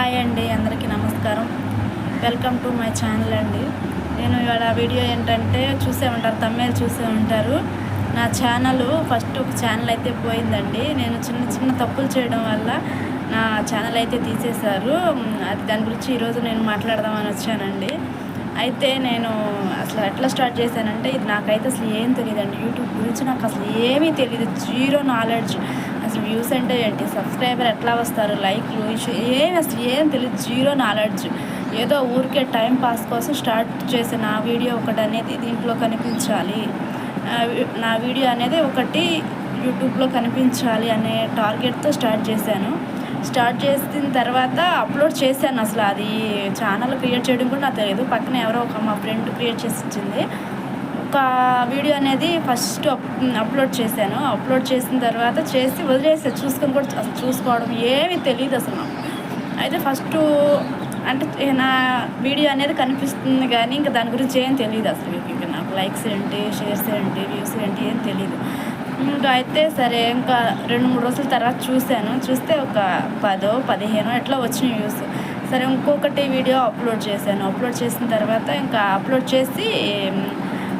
Hi అండి అందరికీ నమస్కారం. వెల్కమ్ టు మై ఛానల్ అండి. నేను ఇవాళ వీడియో ఏంటంటే చూసే ఉంటారు తమ్మేలు చూసే ఉంటారు. నా ఛానల్ ఫస్ట్ ఒక ఛానల్ అయితే పోయిందండి. నేను చిన్న చిన్న తప్పులు చేయడం వల్ల నా ఛానల్ అయితే తీసేశారు. అది దాని గురించి ఈరోజు నేను మాట్లాడదామని వచ్చానండి. అయితే నేను అసలు ఎట్లా స్టార్ట్ చేశానంటే ఇది నాకైతే అసలు ఏం తెలియదండి. యూట్యూబ్ గురించి నాకు అసలు ఏమీ తెలియదు. Zero knowledge. అసలు వ్యూస్ అంటే ఏంటి? సబ్స్క్రైబర్ ఎట్లా వస్తారు? లైక్లు ఏం అసలు ఏం తెలియదు జీరో నాలెడ్జ్ ఏదో ఊరికే టైం పాస్ కోసం స్టార్ట్ చేసిన నా వీడియో ఒకటి అనేది దీంట్లో కనిపించాలి. నా వీడియో అనేది ఒకటి యూట్యూబ్లో కనిపించాలి అనే టార్గెట్తో స్టార్ట్ చేశాను. స్టార్ట్ చేసిన తర్వాత అప్లోడ్ చేశాను అసలు. అది ఛానల్ క్రియేట్ చేయడం కూడా నాకు తెలియదు పక్కన ఎవరో ఒక మా ఫ్రెండ్ క్రియేట్ చేసి ఇచ్చింది. ఒక వీడియో అనేది ఫస్ట్ అప్ అప్లోడ్ చేశాను. అప్లోడ్ చేసిన తర్వాత చేసి వదిలేసా. చూసుకొని కూడా అసలు చూసుకోవడం ఏమీ తెలియదు అసలు నాకు. అయితే ఫస్ట్ అంటే నా వీడియో అనేది కనిపిస్తుంది కానీ ఇంకా దాని గురించి ఏం తెలియదు అసలు ఇంకా నాకు లైక్స్ ఏంటి షేర్స్ ఏంటి వ్యూస్ ఏంటి ఏం తెలియదు ఇంకా అయితే సరే ఇంకా రెండు మూడు రోజుల తర్వాత చూశాను. చూస్తే ఒక పదో పదిహేనో ఎట్లా వచ్చినాయి వ్యూస్. సరే ఇంకొకటి వీడియో అప్లోడ్ చేశాను. అప్లోడ్ చేసిన తర్వాత ఇంకా అప్లోడ్ చేసి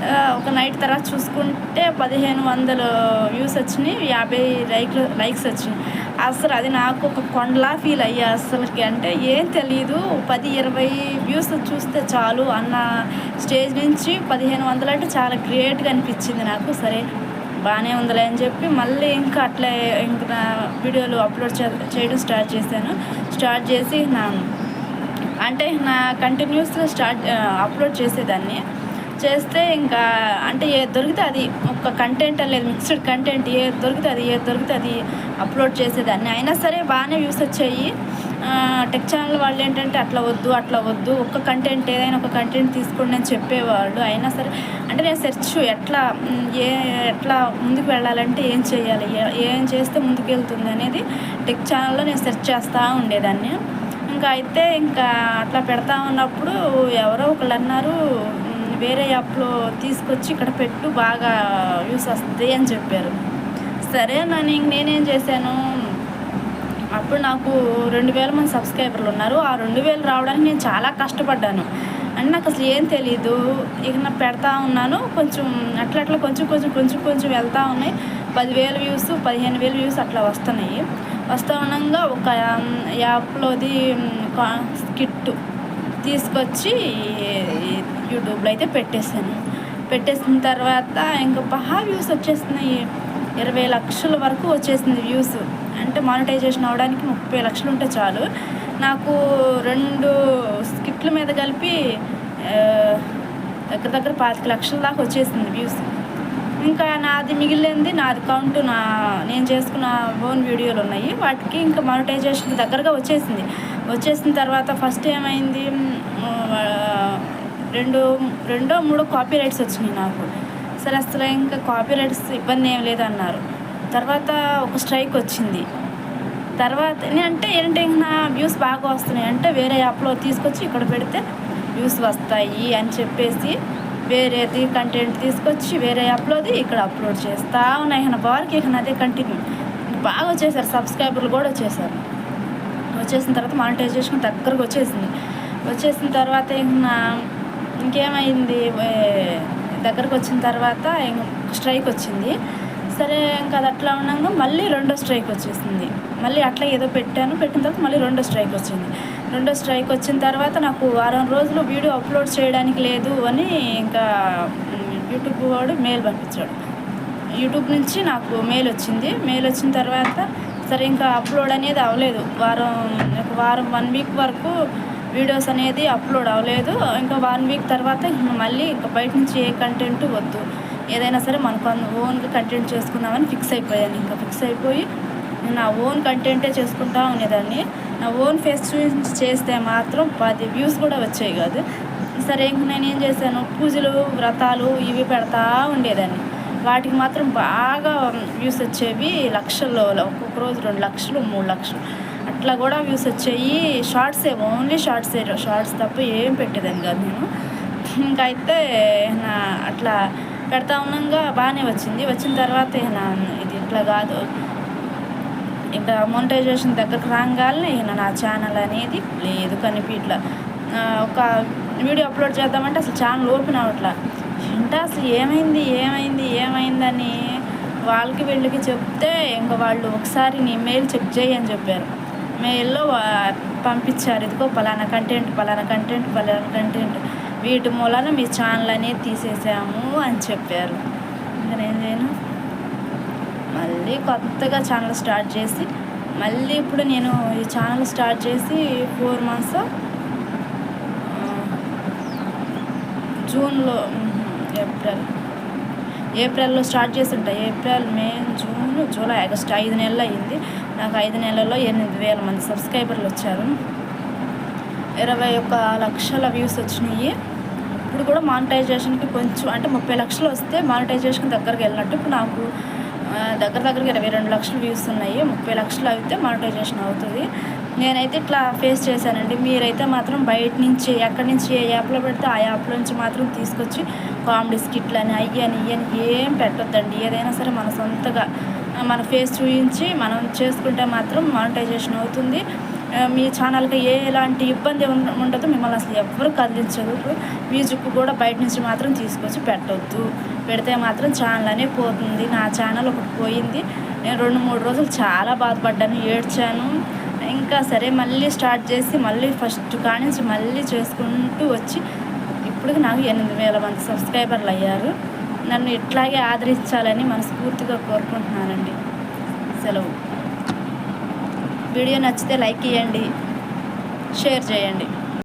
ఒక నైట్ తర్వాత చూసుకుంటే పదిహేను వందలు వ్యూస్ వచ్చినాయి యాభై లైక్లు లైక్స్ వచ్చినాయి. అసలు అది నాకు ఒక కొండలా ఫీల్ అయ్యా అసలుకి. అంటే ఏం తెలియదు పది ఇరవై వ్యూస్ చూస్తే చాలు అన్న స్టేజ్ నుంచి పదిహేను వందలు అంటే చాలా గ్రేట్గా అనిపించింది నాకు. సరే బాగానే ఉందిలే అని చెప్పి మళ్ళీ ఇంకా అట్లే ఇంకా నా వీడియోలు అప్లోడ్ చే చేయడం స్టార్ట్ చేశాను. స్టార్ట్ చేసి నా అంటే నా కంటిన్యూస్గా స్టార్ట్ అప్లోడ్ చేసేదాన్ని. చేస్తే ఇంకా అంటే ఏ దొరికితే అది ఒక కంటెంట్ లేదు మిక్స్డ్ కంటెంట్ ఏ దొరికితే అది ఏ దొరికితే అది అప్లోడ్ చేసేదాన్ని. అయినా సరే బాగానే వ్యూస్ వచ్చాయి. టెక్ ఛానల్ వాళ్ళు ఏంటంటే అట్లా వద్దు అట్లా వద్దు ఒక్క కంటెంట్ ఏదైనా ఒక కంటెంట్ తీసుకోండి అని చెప్పేవాళ్ళు. అయినా సరే అంటే నేను సెర్చ్ ఎట్లా ఏ ఎట్లా ముందుకు వెళ్ళాలంటే ఏం చేయాలి ఏం చేస్తే ముందుకు వెళ్తుంది అనేది టెక్ ఛానల్లో నేను సెర్చ్ చేస్తూ ఉండేదాన్ని. ఇంకా అయితే ఇంకా అట్లా పెడతా ఉన్నప్పుడు ఎవరో ఒకళ్ళు అన్నారు వేరే యాప్లో తీసుకొచ్చి ఇక్కడ పెట్టు బాగా యూస్ వస్తుంది అని చెప్పారు. సరే నన్ను ఇంక నేనేం చేశాను? అప్పుడు నాకు రెండు వేల మంది సబ్స్క్రైబర్లు ఉన్నారు. ఆ రెండు వేలు రావడానికి నేను చాలా కష్టపడ్డాను. అంటే నాకు అసలు ఏం తెలీదు. ఇక నా పెడతా ఉన్నాను. కొంచెం అట్లా అట్లా కొంచెం కొంచెం కొంచెం కొంచెం వెళ్తూ ఉన్నాయి. పదివేల వ్యూస్ పదిహేను వేల వ్యూస్ అట్లా వస్తున్నాయి. వస్తూ ఉండగా ఒక యాప్లోది స్కిట్ తీసుకొచ్చి యూట్యూబ్లో అయితే పెట్టేశాను. పెట్టేసిన తర్వాత ఇంకా బాగా వ్యూస్ వచ్చేస్తున్నాయి. ఇరవై లక్షల వరకు వచ్చేసింది వ్యూస్ అంటే మానిటైజేషన్ అవడానికి ముప్పై లక్షలు ఉంటే చాలు. నాకు రెండు స్కిట్ల మీద కలిపి దగ్గర దగ్గర పాతిక లక్షల దాకా వచ్చేసింది వ్యూస్ ఇంకా నాది మిగిలింది నాది కౌంట్ నా నేను చేసుకున్న ఓన్ వీడియోలు ఉన్నాయి. వాటికి ఇంకా మానిటైజేషన్ దగ్గరగా వచ్చేసింది. వచ్చేసిన తర్వాత ఫస్ట్ ఏమైంది? రెండు రెండో మూడో కాపీ రైట్స్ వచ్చినాయి నాకు. సరే అసలు ఇంకా కాపీ రైట్స్ ఇబ్బంది ఏం లేదన్నారు. తర్వాత ఒక స్ట్రైక్ వచ్చింది. తర్వాత అంటే ఏంటంటే నా వ్యూస్ బాగా వస్తున్నాయి. అంటే వేరే యాప్లో తీసుకొచ్చి ఇక్కడ పెడితే వ్యూస్ వస్తాయి అని చెప్పేసి వేరేది కంటెంట్ తీసుకొచ్చి వేరే యాప్లోది ఇక్కడ అప్లోడ్ చేస్తా ఉన్నాయి. ఇక బార్కి ఇక అదే కంటిన్యూ బాగా వచ్చేసారు సబ్స్క్రైబర్లు కూడా వచ్చేసారు వచ్చేసిన తర్వాత మానిటైజేషన్ దగ్గరకు వచ్చేసింది. వచ్చేసిన తర్వాత ఇంకా ఇంకేమైంది? దగ్గరకు వచ్చిన తర్వాత ఇంక స్ట్రైక్ వచ్చింది. సరే ఇంకా అది అట్లా ఉండగా మళ్ళీ రెండో స్ట్రైక్ వచ్చేసింది. మళ్ళీ అట్లా ఏదో పెట్టాను. పెట్టిన తర్వాత మళ్ళీ రెండో స్ట్రైక్ వచ్చింది. రెండో స్ట్రైక్ వచ్చిన తర్వాత నాకు వారం రోజులు వీడియో అప్లోడ్ చేయడానికి లేదు అని ఇంకా యూట్యూబ్ వాడు మెయిల్ పంపించాడు. యూట్యూబ్ నుంచి నాకు మెయిల్ వచ్చింది. మెయిల్ వచ్చిన తర్వాత సరే ఇంకా అప్లోడ్ అనేది అవ్వలేదు. వారం ఒక వారం వన్ వీక్ వరకు వీడియోస్ అనేది అప్లోడ్ అవ్వలేదు. ఇంకా వన్ వీక్ తర్వాత మళ్ళీ ఇంకా బయట నుంచి ఏ కంటెంట్ వద్దు. ఏదైనా సరే మనకు ఓన్గా కంటెంట్ చేసుకుందామని ఫిక్స్ అయిపోయాను. ఇంకా ఫిక్స్ అయిపోయి నా ఓన్ కంటెంటే చేసుకుంటా ఉండేదాన్ని. నా ఓన్ ఫేస్ చూసి చేస్తే మాత్రం పది వ్యూస్ కూడా వచ్చాయి కాదు. సరే ఇంక నేను ఏం చేశాను? పూజలు వ్రతాలు ఇవి పెడతా ఉండేదాన్ని. వాటికి మాత్రం బాగా వ్యూస్ వచ్చేవి లక్షల్లో ఒక్కొక్క రోజు రెండు లక్షలు మూడు లక్షలు. అట్లా కూడా వ్యూస్ వచ్చాయి. షార్ట్సే ఓన్లీ షార్ట్సే షార్ట్స్ తప్ప ఏం పెట్టేదాన్ని కాదు నేను. ఇంకా అయితే నా అట్లా పెడతా ఉన్నాగా బాగానే వచ్చింది. వచ్చిన తర్వాత నా ఇది ఇట్లా కాదు. ఇంకా మోనిటైజేషన్ దగ్గరకు రాగానే ఈయన నా ఛానల్ అనేది లేదు కనిపించట్లా ఇట్లా ఒక వీడియో అప్లోడ్ చేద్దామంటే అసలు ఛానల్ ఓపెన్ అవట్లా. ఏంటో అసలు ఏమైంది ఏమైంది ఏమైందని వాళ్ళకి వీళ్ళకి చెప్తే ఇంకా వాళ్ళు ఒకసారి నీ మెయిల్ చెక్ చేయి అని చెప్పారు. మెయిల్లో పంపించారు. ఇదిగో పలానా కంటెంట్ పలానా కంటెంట్ పలానా కంటెంట్ వీటి మూలాన మీ ఛానల్ అనేది తీసేసాము అని చెప్పారు. ఇంకా నేను చేయను. మళ్ళీ కొత్తగా ఛానల్ స్టార్ట్ చేసి మళ్ళీ ఇప్పుడు నేను ఈ ఛానల్ స్టార్ట్ చేసి ఫోర్ మంత్స్ జూన్లో ఏప్రిల్. ఏప్రిల్లో స్టార్ట్ చేసి ఉంటాయి April May June July August ఐదు నెలలు అయింది నాకు ఐదు నెలల్లో ఎనిమిది వేల మంది సబ్స్క్రైబర్లు వచ్చారు. ఇరవై ఒక లక్షల వ్యూస్ వచ్చినాయి. ఇప్పుడు కూడా మానిటైజేషన్కి కొంచెం అంటే ముప్పై లక్షలు వస్తే మానిటైజేషన్ దగ్గరికి వెళ్ళినట్టు. ఇప్పుడు నాకు దగ్గర దగ్గరకి ఇరవై రెండు లక్షలు వ్యూస్ ఉన్నాయి. ముప్పై లక్షలు అయితే మానిటైజేషన్ అవుతుంది. నేనైతే ఇట్లా ఫేస్ చేశానండి. మీరైతే మాత్రం బయట నుంచి ఎక్కడి నుంచి ఏ యాప్లో పెడితే ఆ యాప్లో నుంచి మాత్రం తీసుకొచ్చి కామెడీ స్కిట్లు అని అయ్యి అని ఇయ్యి అని ఏం పెట్టొద్దండి. ఏదైనా సరే మన సొంతగా మన ఫేస్ చూపించి మనం చేసుకుంటే మాత్రం మానిటైజేషన్ అవుతుంది. మీ ఛానల్కి ఏ ఎలాంటి ఇబ్బంది ఉండ- ఉండదు. మిమ్మల్ని అసలు ఎవ్వరు కదిలించదు మ్యూజిక్ కూడా బయట నుంచి మాత్రం తీసుకొచ్చి పెట్టొద్దు. పెడితే మాత్రం ఛానల్ అనే పోతుంది. నా ఛానల్ ఒకటి పోయింది. నేను రెండు మూడు రోజులు చాలా బాధపడ్డాను ఏడ్చాను. ఇంకా సరే మళ్ళీ స్టార్ట్ చేసి మళ్ళీ ఫస్ట్ కానించి మళ్ళీ చేసుకుంటూ వచ్చి ఇప్పుడు నాకు ఎనిమిది వేల మంది సబ్స్క్రైబర్లు అయ్యారు. నన్ను ఇట్లాగే ఆదరించాలని మనస్ఫూర్తిగా కోరుకుంటున్నానండి. సెలవు. వీడియో నచ్చితే లైక్ చేయండి. షేర్ చేయండి.